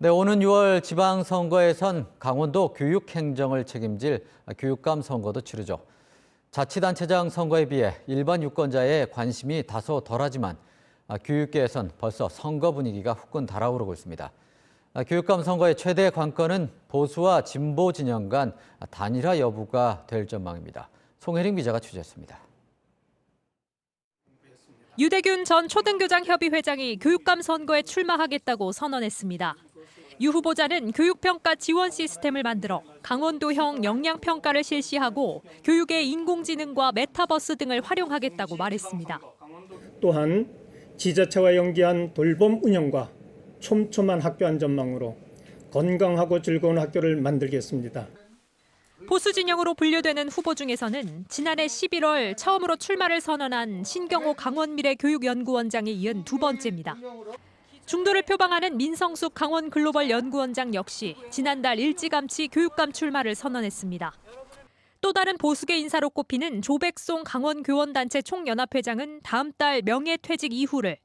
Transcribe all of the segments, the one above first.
네, 오는 6월 지방선거에선 강원도 교육행정을 책임질 교육감 선거도 치르죠. 자치단체장 선거에 비해 일반 유권자의 관심이 다소 덜하지만 교육계에선 벌써 선거 분위기가 후끈 달아오르고 있습니다. 교육감 선거의 최대 관건은 보수와 진보 진영 간 단일화 여부가 될 전망입니다. 송혜림 기자가 취재했습니다. 유대균 전 초등교장 협의 회장이 교육감 선거에 출마하겠다고 선언했습니다. 유 후보자는 교육평가 지원 시스템을 만들어 강원도형 역량평가를 실시하고 교육의 인공지능과 메타버스 등을 활용하겠다고 말했습니다. 또한 지자체와 연계한 돌봄 운영과 촘촘한 학교 안전망으로 건강하고 즐거운 학교를 만들겠습니다. 보수 진영으로 분류되는 후보 중에서는 지난해 11월 처음으로 출마를 선언한 신경호 강원미래 교육연구원장에 이은 두 번째입니다. 중도를 표방하는 민성숙 강원 글로벌 연구원장 역시 지난달 일찌감치 교육감 출마를 선언했습니다. 또 다른 보수계 인사로 꼽히는 조백송 강원 교원단체 총연합회장은 다음 달 명예퇴직 이후를,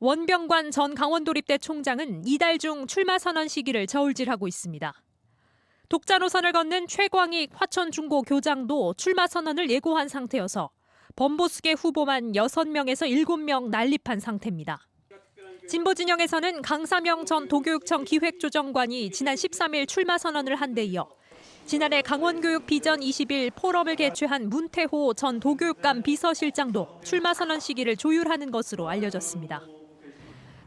원병관 전 강원도립대 총장은 이달 중 출마 선언 시기를 저울질하고 있습니다. 독자 노선을 걷는 최광익 화천중고 교장도 출마 선언을 예고한 상태여서 범보수계 후보만 6명에서 7명 난립한 상태입니다. 진보 진영에서는 강사명 전 도교육청 기획조정관이 지난 13일 출마 선언을 한 데 이어 지난해 강원교육 비전 20일 포럼을 개최한 문태호 전 도교육감 비서실장도 출마 선언 시기를 조율하는 것으로 알려졌습니다.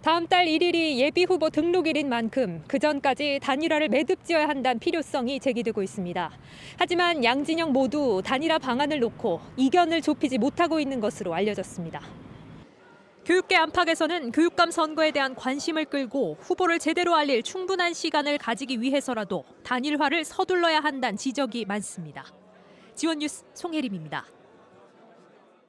다음 달 1일이 예비 후보 등록일인 만큼 그 전까지 단일화를 매듭지어야 한다는 필요성이 제기되고 있습니다. 하지만 양 진영 모두 단일화 방안을 놓고 이견을 좁히지 못하고 있는 것으로 알려졌습니다. 교육계 안팎에서는 교육감 선거에 대한 관심을 끌고 후보를 제대로 알릴 충분한 시간을 가지기 위해서라도 단일화를 서둘러야 한다는 지적이 많습니다. 지원 뉴스 송혜림입니다.